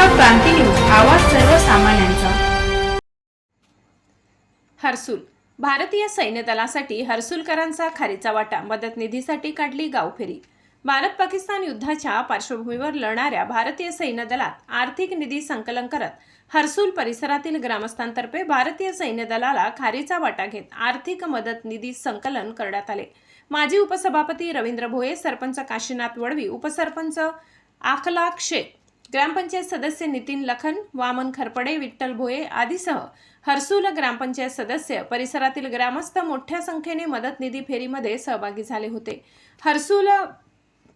क्रांती news आवाज सर्वसामान्यांचा. हर्सुल. भारतीय सैन्य दलासाठी हर्सुलकरांचा खारीचा वाटा मदत निधीसाठी काढली गावफेरी भारत पाकिस्तान युद्धाच्या पार्श्वभूमीवर लढणाऱ्या भारतीय सैन्य दलात आर्थिक निधी संकलन करत हर्सुल परिसरातील ग्रामस्थांतर्फे भारतीय सैन्य दलाला खारीचा वाटा घेत आर्थिक मदत निधी संकलन करण्यात आले. माजी उपसभापती रवींद्र भोये सरपंच काशीनाथ वडवी उपसरपंच आखलाक शेख ग्रामपंचायत सदस्य नितीन लखन वामन खरपडे विठ्ठल भोये आदीसह हर्सूल ग्रामपंचायत सदस्य परिसरातील ग्रामस्थ मोठ्या संख्येने मदत निधी फेरीमध्ये सहभागी झाले होते. हर्सूल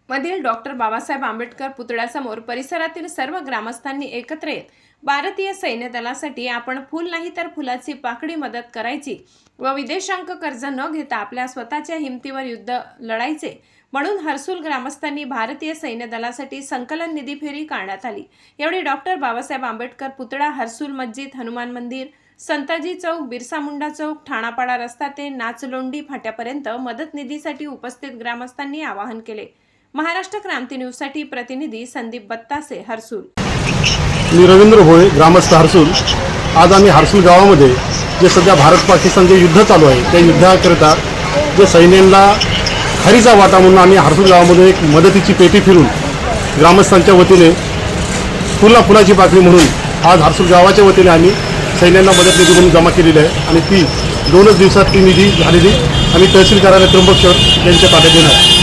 मधील डॉक्टर बाबासाहेब आंबेडकर पुतळ्यासमोर परिसरातील सर्व ग्रामस्थांनी एकत्र येत भारतीय सैन्य दलासाठी आपण फुल नाही तर फुलाची पाकळी मदत करायची व विदेशांक कर्ज न घेता आपल्या स्वतःच्या हिमतीवर युद्ध लढायचे म्हणून हर्सुल ग्रामस्थांनी भारतीय सैन्य दलासाठी संकलन निधी फेरी काढण्यात आली. यावेळी डॉक्टर बाबासाहेब आंबेडकर पुतळा हर्सुल मस्जिद हनुमान मंदिर संताजी चौक बिरसा मुंडा चौक ठाणापाडा रस्ता ते नाचलोंडी फाट्यापर्यंत मदत निधीसाठी उपस्थित ग्रामस्थांनी आवाहन केले. महाराष्ट्र क्रांती न्यूजसाठी प्रतिनिधी संदीप बत्तासे हरसूल. मी रवींद्र भोळे ग्रामस्थ हरसूल. आज आम्ही हरसूल गावामध्ये जे सध्या भारत पाकिस्तान जे युद्ध चालू आहे त्या युद्धाकरिता जे सैन्यांना खरीचा वाटा म्हणून आम्ही हरसूल गावामध्ये एक मदतीची पेटी फिरून ग्रामस्थांच्या वतीने फुला फुलाची पाकळी म्हणून आज हरसूल गावाच्या वतीने आम्ही सैन्यांना मदत निधी म्हणून जमा केलेली आहे आणि ती दोनच दिवसात ती निधी झालेली आम्ही तहसील कार्यालय त्र्यंबकेश्वर यांच्या ताब्यात देणार